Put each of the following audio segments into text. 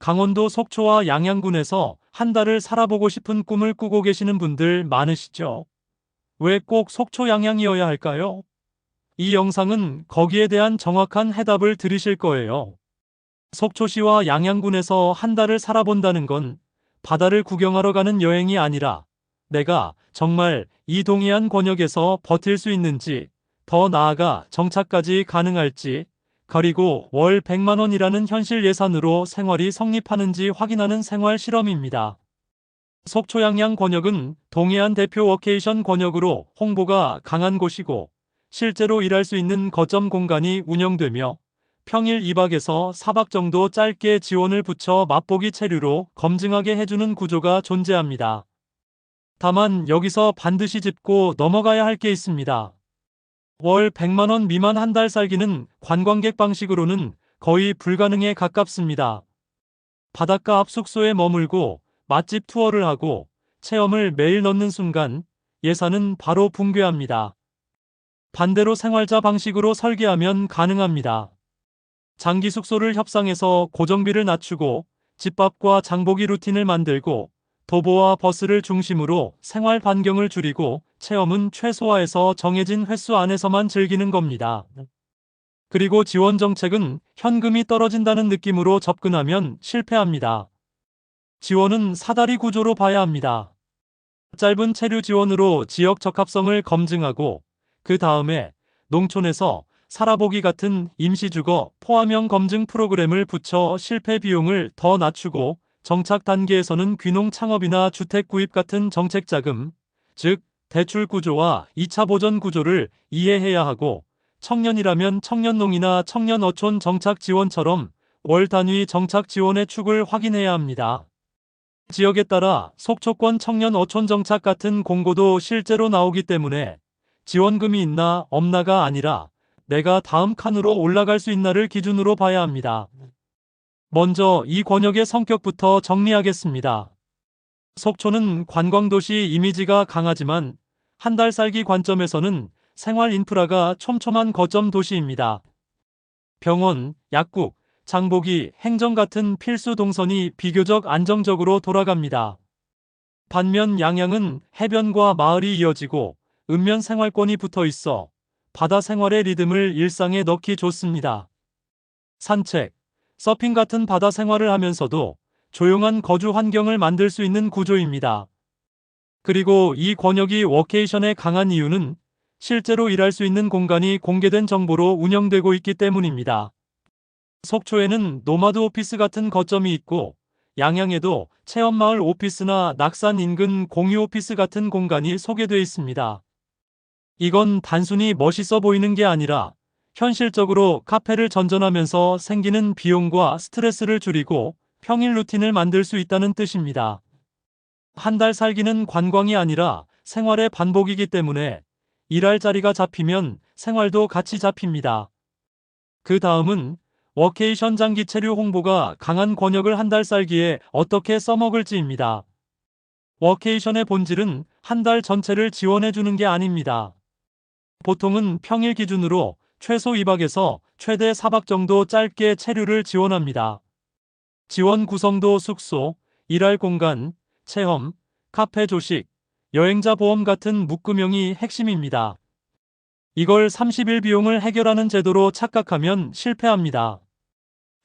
강원도 속초와 양양군에서 한 달을 살아보고 싶은 꿈을 꾸고 계시는 분들 많으시죠? 왜 꼭 속초 양양이어야 할까요? 이 영상은 거기에 대한 정확한 해답을 들으실 거예요. 속초시와 양양군에서 한 달을 살아본다는 건 바다를 구경하러 가는 여행이 아니라 내가 정말 이 동해안 권역에서 버틸 수 있는지 더 나아가 정착까지 가능할지 그리고 월 100만 원이라는 현실 예산으로 생활이 성립하는지 확인하는 생활 실험입니다. 속초 양양 권역은 동해안 대표 워케이션 권역으로 홍보가 강한 곳이고 실제로 일할 수 있는 거점 공간이 운영되며 평일 2박에서 4박 정도 짧게 지원을 붙여 맛보기 체류로 검증하게 해주는 구조가 존재합니다. 다만 여기서 반드시 짚고 넘어가야 할 게 있습니다. 월 100만원 미만 한 달 살기는 관광객 방식으로는 거의 불가능에 가깝습니다. 바닷가 앞 숙소에 머물고 맛집 투어를 하고 체험을 매일 넣는 순간 예산은 바로 붕괴합니다. 반대로 생활자 방식으로 설계하면 가능합니다. 장기 숙소를 협상해서 고정비를 낮추고 집밥과 장보기 루틴을 만들고 도보와 버스를 중심으로 생활 반경을 줄이고 체험은 최소화해서 정해진 횟수 안에서만 즐기는 겁니다. 그리고 지원 정책은 현금이 떨어진다는 느낌으로 접근하면 실패합니다. 지원은 사다리 구조로 봐야 합니다. 짧은 체류 지원으로 지역 적합성을 검증하고 그 다음에 농촌에서 살아보기 같은 임시주거 포함형 검증 프로그램을 붙여 실패 비용을 더 낮추고 정착 단계에서는 귀농 창업이나 주택 구입 같은 정책 자금, 즉 대출 구조와 2차 보전 구조를 이해해야 하고 청년이라면 청년농이나 청년 어촌 정착 지원처럼 월 단위 정착 지원의 축을 확인해야 합니다. 지역에 따라 속초권 청년 어촌 정착 같은 공고도 실제로 나오기 때문에 지원금이 있나 없나가 아니라 내가 다음 칸으로 올라갈 수 있나를 기준으로 봐야 합니다. 먼저 이 권역의 성격부터 정리하겠습니다. 속초는 관광도시 이미지가 강하지만 한 달 살기 관점에서는 생활 인프라가 촘촘한 거점 도시입니다. 병원, 약국, 장보기, 행정 같은 필수 동선이 비교적 안정적으로 돌아갑니다. 반면 양양은 해변과 마을이 이어지고 읍면 생활권이 붙어 있어 바다 생활의 리듬을 일상에 넣기 좋습니다. 산책, 서핑 같은 바다 생활을 하면서도 조용한 거주 환경을 만들 수 있는 구조입니다. 그리고 이 권역이 워케이션에 강한 이유는 실제로 일할 수 있는 공간이 공개된 정보로 운영되고 있기 때문입니다. 속초에는 노마드 오피스 같은 거점이 있고 양양에도 체험마을 오피스나 낙산 인근 공유 오피스 같은 공간이 소개되어 있습니다. 이건 단순히 멋있어 보이는 게 아니라 현실적으로 카페를 전전하면서 생기는 비용과 스트레스를 줄이고 평일 루틴을 만들 수 있다는 뜻입니다. 한 달 살기는 관광이 아니라 생활의 반복이기 때문에 일할 자리가 잡히면 생활도 같이 잡힙니다. 그 다음은 워케이션 장기 체류 홍보가 강한 권역을 한 달 살기에 어떻게 써먹을지입니다. 워케이션의 본질은 한 달 전체를 지원해주는 게 아닙니다. 보통은 평일 기준으로 최소 2박에서 최대 4박 정도 짧게 체류를 지원합니다. 지원 구성도 숙소, 일할 공간, 체험, 카페 조식, 여행자 보험 같은 묶음형이 핵심입니다. 이걸 30일 비용을 해결하는 제도로 착각하면 실패합니다.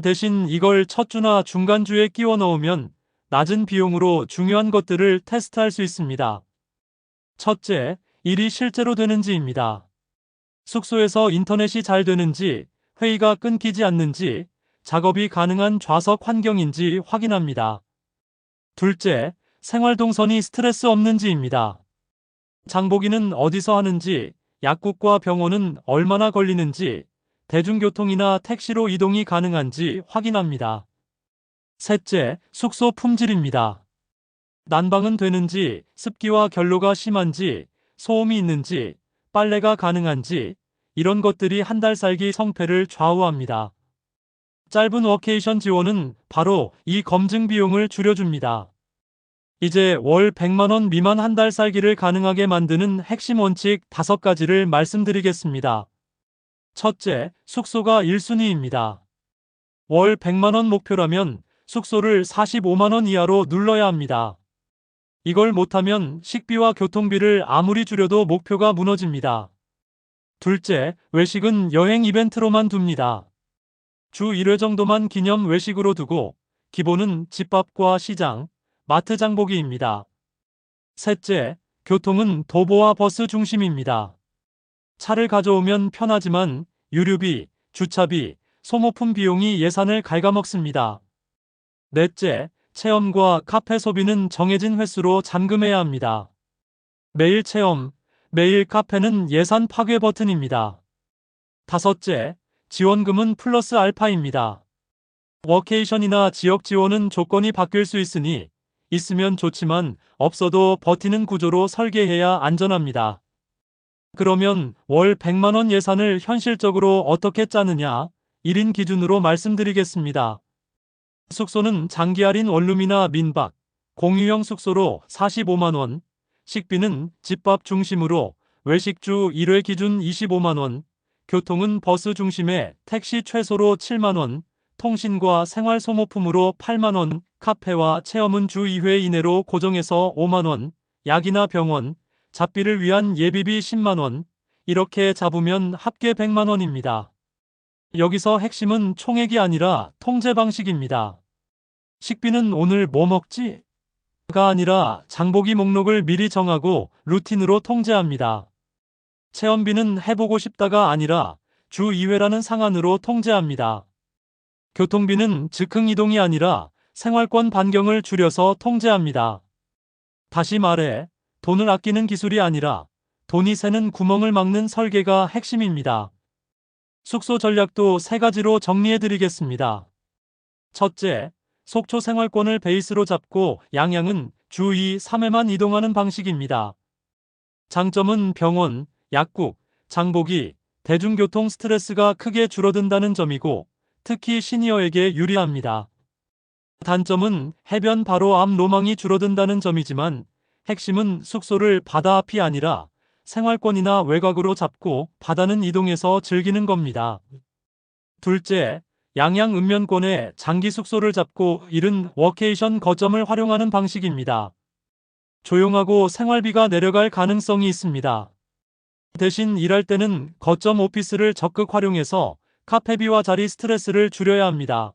대신 이걸 첫 주나 중간주에 끼워 넣으면 낮은 비용으로 중요한 것들을 테스트할 수 있습니다. 첫째, 일이 실제로 되는지입니다. 숙소에서 인터넷이 잘 되는지, 회의가 끊기지 않는지, 작업이 가능한 좌석 환경인지 확인합니다. 둘째, 생활 동선이 스트레스 없는지입니다. 장보기는 어디서 하는지, 약국과 병원은 얼마나 걸리는지, 대중교통이나 택시로 이동이 가능한지 확인합니다. 셋째, 숙소 품질입니다. 난방은 되는지, 습기와 결로가 심한지, 소음이 있는지, 빨래가 가능한지, 이런 것들이 한 달 살기 성패를 좌우합니다. 짧은 워케이션 지원은 바로 이 검증 비용을 줄여줍니다. 이제 월 100만원 미만 한 달 살기를 가능하게 만드는 핵심 원칙 5가지를 말씀드리겠습니다. 첫째, 숙소가 1순위입니다. 월 100만원 목표라면 숙소를 45만원 이하로 눌러야 합니다. 이걸 못하면 식비와 교통비를 아무리 줄여도 목표가 무너집니다. 둘째, 외식은 여행 이벤트로만 둡니다. 주 1회 정도만 기념 외식으로 두고 기본은 집밥과 시장, 마트 장보기입니다. 셋째, 교통은 도보와 버스 중심입니다. 차를 가져오면 편하지만 유류비, 주차비, 소모품 비용이 예산을 갉아먹습니다. 넷째, 체험과 카페 소비는 정해진 횟수로 잠금해야 합니다. 매일 체험, 매일 카페는 예산 파괴 버튼입니다. 다섯째, 지원금은 플러스 알파입니다. 워케이션이나 지역 지원은 조건이 바뀔 수 있으니 있으면 좋지만 없어도 버티는 구조로 설계해야 안전합니다. 그러면 월 100만원 예산을 현실적으로 어떻게 짜느냐? 1인 기준으로 말씀드리겠습니다. 숙소는 장기 할인 원룸이나 민박, 공유형 숙소로 45만원, 식비는 집밥 중심으로 외식주 1회 기준 25만원, 교통은 버스 중심에 택시 최소로 7만원, 통신과 생활 소모품으로 8만원, 카페와 체험은 주 2회 이내로 고정해서 5만원, 약이나 병원, 잡비를 위한 예비비 10만원, 이렇게 잡으면 합계 100만원입니다. 여기서 핵심은 총액이 아니라 통제 방식입니다. 식비는 오늘 뭐 먹지? 가 아니라 장보기 목록을 미리 정하고 루틴으로 통제합니다. 체험비는 해보고 싶다가 아니라 주 2회라는 상한으로 통제합니다. 교통비는 즉흥 이동이 아니라 생활권 반경을 줄여서 통제합니다. 다시 말해, 돈을 아끼는 기술이 아니라 돈이 새는 구멍을 막는 설계가 핵심입니다. 숙소 전략도 세 가지로 정리해 드리겠습니다. 첫째, 속초 생활권을 베이스로 잡고 양양은 주 2, 3회만 이동하는 방식입니다. 장점은 병원, 약국, 장보기, 대중교통 스트레스가 크게 줄어든다는 점이고 특히 시니어에게 유리합니다. 단점은 해변 바로 앞 로망이 줄어든다는 점이지만 핵심은 숙소를 바다 앞이 아니라 생활권이나 외곽으로 잡고 바다는 이동해서 즐기는 겁니다. 둘째, 양양 읍면권에 장기 숙소를 잡고 이른 워케이션 거점을 활용하는 방식입니다. 조용하고 생활비가 내려갈 가능성이 있습니다. 대신 일할 때는 거점 오피스를 적극 활용해서 카페비와 자리 스트레스를 줄여야 합니다.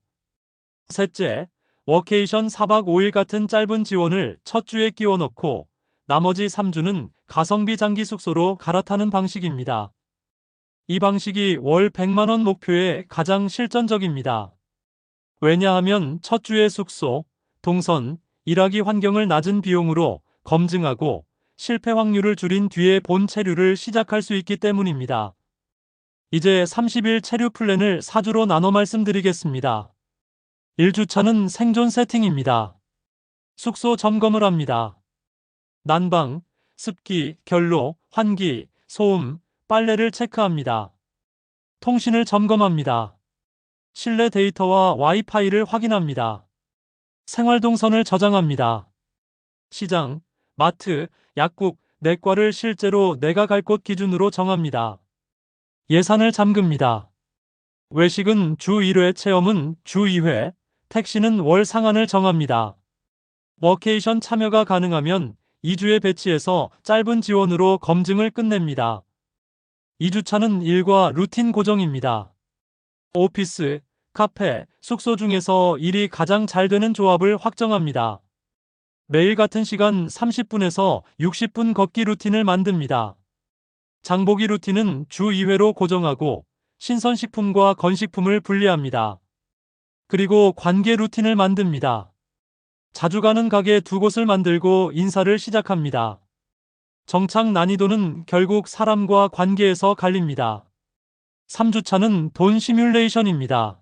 셋째, 워케이션 4박 5일 같은 짧은 지원을 첫 주에 끼워 넣고 나머지 3주는 가성비 장기 숙소로 갈아타는 방식입니다. 이 방식이 월 100만원 목표에 가장 실전적입니다. 왜냐하면 첫 주의 숙소, 동선, 일하기 환경을 낮은 비용으로 검증하고 실패 확률을 줄인 뒤에 본 체류를 시작할 수 있기 때문입니다. 이제 30일 체류 플랜을 4주로 나눠 말씀드리겠습니다. 1주차는 생존 세팅입니다. 숙소 점검을 합니다. 난방, 습기, 결로, 환기, 소음, 빨래를 체크합니다. 통신을 점검합니다. 실내 데이터와 와이파이를 확인합니다. 생활동선을 저장합니다. 시장, 마트, 약국, 내과를 실제로 내가 갈 곳 기준으로 정합니다. 예산을 잠급니다. 외식은 주 1회, 체험은 주 2회, 택시는 월 상한을 정합니다. 워케이션 참여가 가능하면 2주에 배치해서 짧은 지원으로 검증을 끝냅니다. 2주차는 일과 루틴 고정입니다. 오피스, 카페, 숙소 중에서 일이 가장 잘 되는 조합을 확정합니다. 매일 같은 시간 30분에서 60분 걷기 루틴을 만듭니다. 장보기 루틴은 주 2회로 고정하고 신선식품과 건식품을 분리합니다. 그리고 관계 루틴을 만듭니다. 자주 가는 가게 두 곳을 만들고 인사를 시작합니다. 정착 난이도는 결국 사람과 관계에서 갈립니다. 3주차는 돈 시뮬레이션입니다.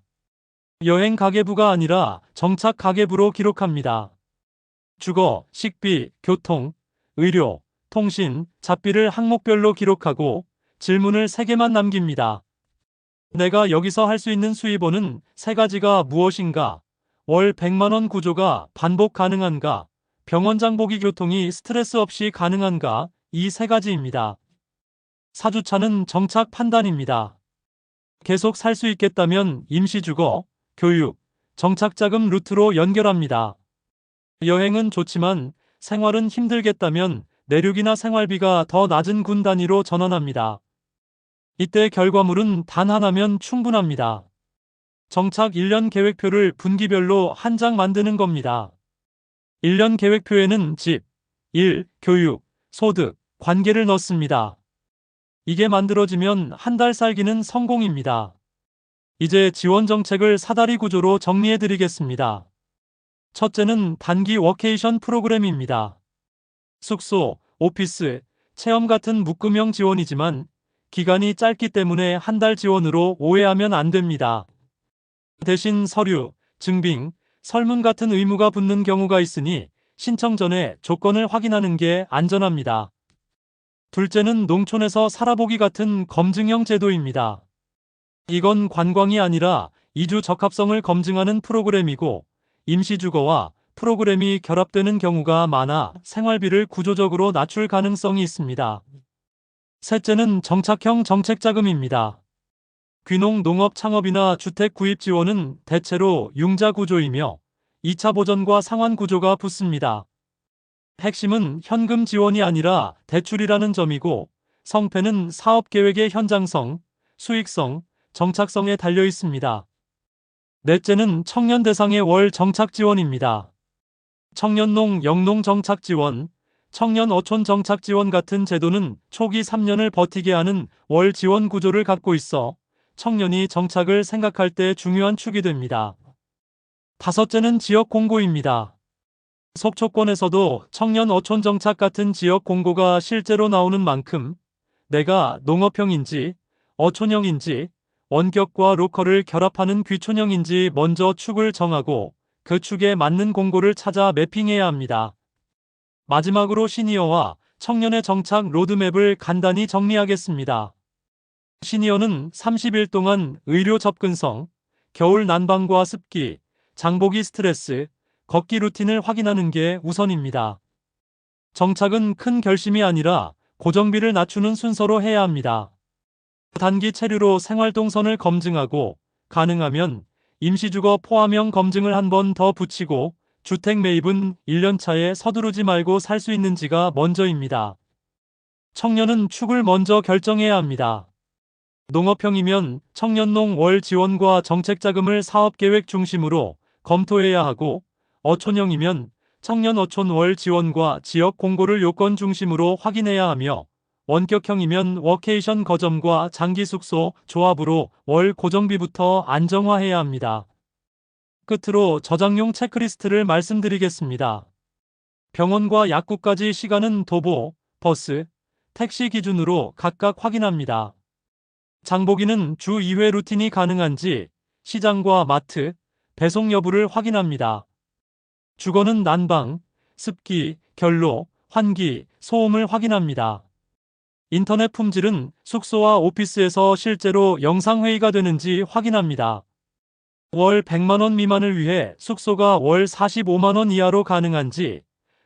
여행 가계부가 아니라 정착 가계부로 기록합니다. 주거, 식비, 교통, 의료, 통신, 잡비를 항목별로 기록하고 질문을 3개만 남깁니다. 내가 여기서 할 수 있는 수입원은 세 가지가 무엇인가? 월 100만원 구조가 반복 가능한가? 병원장 보기 교통이 스트레스 없이 가능한가? 이 세 가지입니다. 사주차는 정착 판단입니다. 계속 살 수 있겠다면 임시주거, 교육, 정착자금 루트로 연결합니다. 여행은 좋지만 생활은 힘들겠다면 내륙이나 생활비가 더 낮은 군 단위로 전환합니다. 이때 결과물은 단 하나면 충분합니다. 정착 1년 계획표를 분기별로 한 장 만드는 겁니다. 1년 계획표에는 집, 일, 교육, 소득, 관계를 넣습니다. 이게 만들어지면 한 달 살기는 성공입니다. 이제 지원 정책을 사다리 구조로 정리해 드리겠습니다. 첫째는 단기 워케이션 프로그램입니다. 숙소, 오피스, 체험 같은 묶음형 지원이지만 기간이 짧기 때문에 한 달 지원으로 오해하면 안 됩니다. 대신 서류, 증빙, 설문 같은 의무가 붙는 경우가 있으니 신청 전에 조건을 확인하는 게 안전합니다. 둘째는 농촌에서 살아보기 같은 검증형 제도입니다. 이건 관광이 아니라 이주 적합성을 검증하는 프로그램이고 임시주거와 프로그램이 결합되는 경우가 많아 생활비를 구조적으로 낮출 가능성이 있습니다. 셋째는 정착형 정책자금입니다. 귀농 농업 창업이나 주택 구입 지원은 대체로 융자 구조이며 2차 보전과 상환 구조가 붙습니다. 핵심은 현금 지원이 아니라 대출이라는 점이고 성패는 사업 계획의 현장성, 수익성, 정착성에 달려 있습니다. 넷째는 청년 대상의 월 정착 지원입니다. 청년농 영농 정착 지원, 청년 어촌 정착 지원 같은 제도는 초기 3년을 버티게 하는 월 지원 구조를 갖고 있어 청년이 정착을 생각할 때 중요한 축이 됩니다. 다섯째는 지역 공고입니다. 속초권에서도 청년 어촌 정착 같은 지역 공고가 실제로 나오는 만큼 내가 농업형인지 어촌형인지 원격과 로컬을 결합하는 귀촌형인지 먼저 축을 정하고 그 축에 맞는 공고를 찾아 매핑해야 합니다. 마지막으로 시니어와 청년의 정착 로드맵을 간단히 정리하겠습니다. 시니어는 30일 동안 의료 접근성, 겨울 난방과 습기, 장보기 스트레스, 걷기 루틴을 확인하는 게 우선입니다. 정착은 큰 결심이 아니라 고정비를 낮추는 순서로 해야 합니다. 단기 체류로 생활동선을 검증하고 가능하면 임시주거 포함형 검증을 한 번 더 붙이고 주택 매입은 1년 차에 서두르지 말고 살 수 있는지가 먼저입니다. 청년은 축을 먼저 결정해야 합니다. 농업형이면 청년농 월 지원과 정책 자금을 사업 계획 중심으로 검토해야 하고 어촌형이면 청년 어촌 월 지원과 지역 공고를 요건 중심으로 확인해야 하며 원격형이면 워케이션 거점과 장기 숙소 조합으로 월 고정비부터 안정화해야 합니다. 끝으로 저장용 체크리스트를 말씀드리겠습니다. 병원과 약국까지 시간은 도보, 버스, 택시 기준으로 각각 확인합니다. 장보기는 주 2회 루틴이 가능한지 시장과 마트, 배송 여부를 확인합니다. 주거는 난방, 습기, 결로, 환기, 소음을 확인합니다. 인터넷 품질은 숙소와 오피스에서 실제로 영상회의가 되는지 확인합니다. 월 100만원 미만을 위해 숙소가 월 45만원 이하로 가능한지,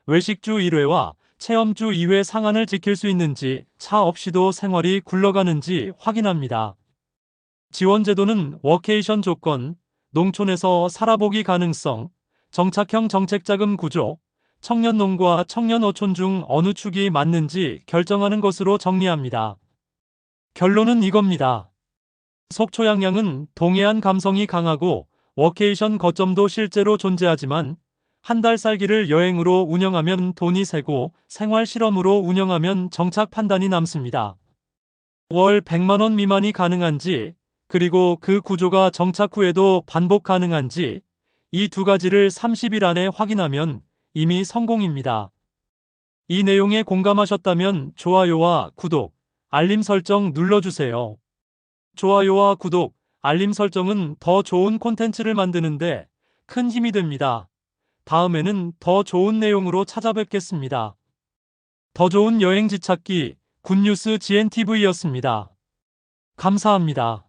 외식주 1회와 체험주 2회 상한을 지킬 수 있는지, 차 없이도 생활이 굴러가는지 확인합니다. 지원제도는 워케이션 조건, 농촌에서 살아보기 가능성, 정착형 정책자금 구조, 청년농과 청년어촌 중 어느 축이 맞는지 결정하는 것으로 정리합니다. 결론은 이겁니다. 속초 양양은 동해안 감성이 강하고 워케이션 거점도 실제로 존재하지만 한 달 살기를 여행으로 운영하면 돈이 세고 생활 실험으로 운영하면 정착 판단이 남습니다. 월 100만원 미만이 가능한지 그리고 그 구조가 정착 후에도 반복 가능한지 이 두 가지를 30일 안에 확인하면 이미 성공입니다. 이 내용에 공감하셨다면 좋아요와 구독, 알림 설정 눌러주세요. 좋아요와 구독, 알림 설정은 더 좋은 콘텐츠를 만드는데 큰 힘이 됩니다. 다음에는 더 좋은 내용으로 찾아뵙겠습니다. 더 좋은 여행지 찾기 굿뉴스 GNTV였습니다. 감사합니다.